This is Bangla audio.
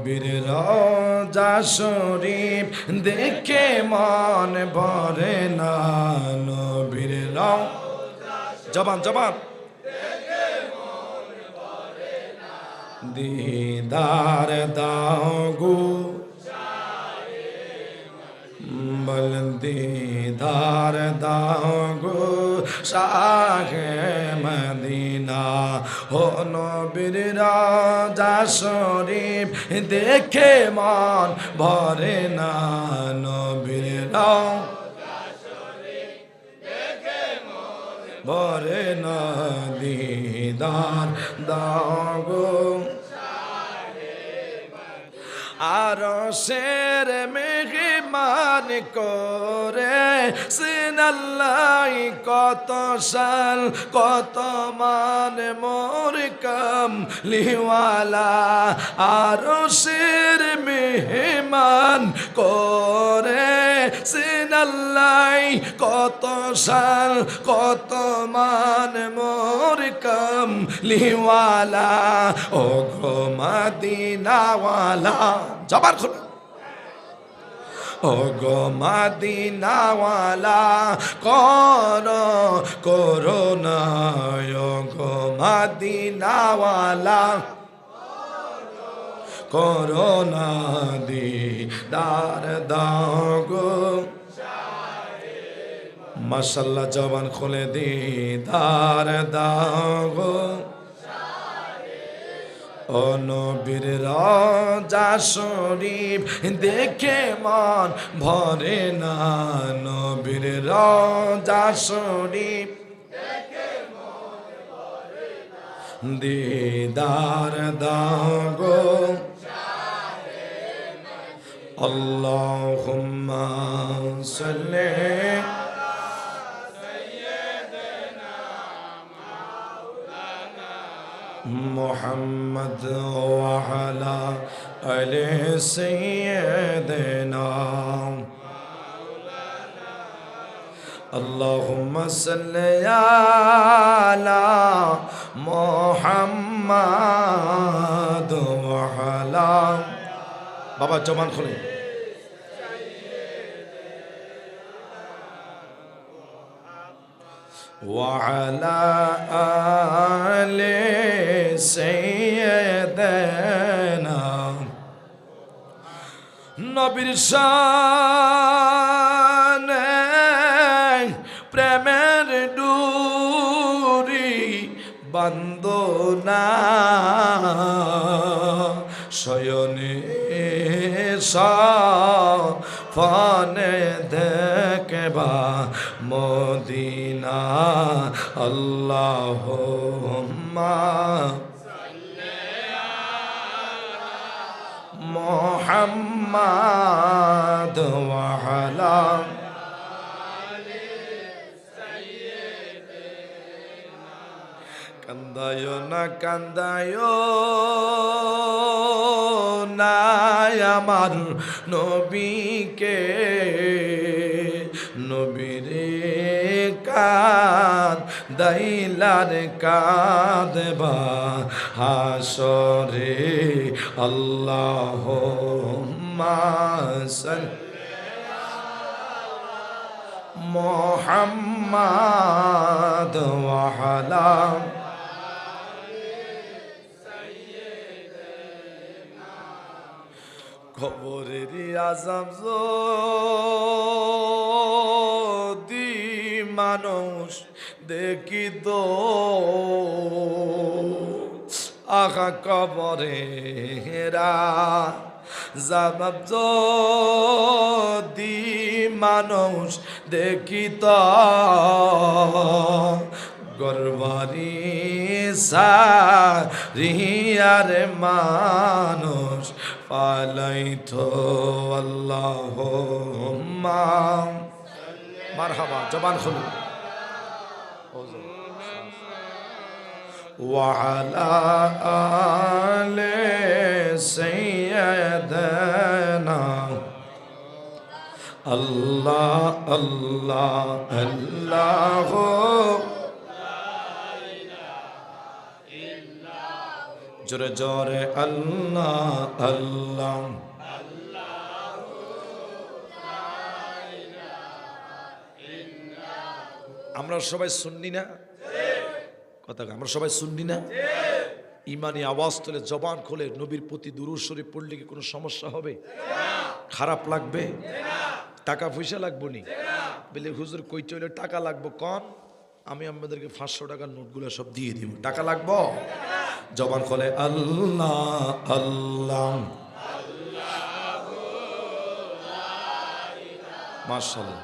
নবীর রজা শরীফ দেখে মন ভরে না নবীর রজা জবান জবান। দিদার দাও গো। বল, দিদার দাও গো। শাহে হো নবীর রাজা শরীফ দেখে মন ভরে না নবীর রাজা ভরে না দিদার দাগো আর শের মেহমান করে সিনাল্লাই কত সাল, কত মান মোর কাম লিওয়ালা। আর শের মেহমান করে সিনাল্লাই কত সাল, কত মান মোর কাম লিওয়ালা ও গো মদিনাওয়ালা। জবার খুলে। ও গো মদিনাওয়ালা, কর করোনা ও গো মদিনাওয়ালা। করোনা দি দার দাগো। মাসাল্লাহ জবান খুলে দি, দার দাগো। ও নবীর রাজা শরীফ, দেখে মন ভরে না। নবীর রাজা শরীফ দিদার দাগো। اللهم صل على سيدنا مولانا محمد وعلى آل سيدنا اللهم صل على محمد বাবা জমান খুলে وعلى آل سيدنا নবীর শানে প্রেমের ডুরি বন্দনা শয়নে ফনে দেখবা মদিনা আল্লাহ মোহাম্মদ ওয়ালা কান্দায় না কান্দায় না। আমার নবীকে। নবীরে কাদ দাইলার কাদবা হাসরে। আল্লাহ মাসল মোহাম্মদ ওয়ালা আজম যদি মানুষ দেখি তো আখা কবরে হেরা। জবাব যদি মানুষ দেখি তো, গরবারি সারিয়ার মানুষ عليت اللهم. مرحبا جبان خلو. وعلى آل سيدنا. الله الله الله জোরে জোরে আল্লাহ আল্লাহ। আমরা সবাই শুননি না? কথা আমরা সবাই শুননি না? ইমানি আওয়াজ তোলে জবান খোলে নবীর প্রতি দুরুদ শরীফ পড়লে কি কোনো সমস্যা হবে? খারাপ লাগবে? টাকা পয়সা লাগবো নি? বলে হুজুর কই চলে টাকা লাগবো, কন? আমি আমাদেরকে পাঁচশো টাকার নোটগুলো সব দিয়ে দিব। টাকা লাগবো? জবান খোলে আল্লাহ আল্লাহ। মার্শাল্লাহ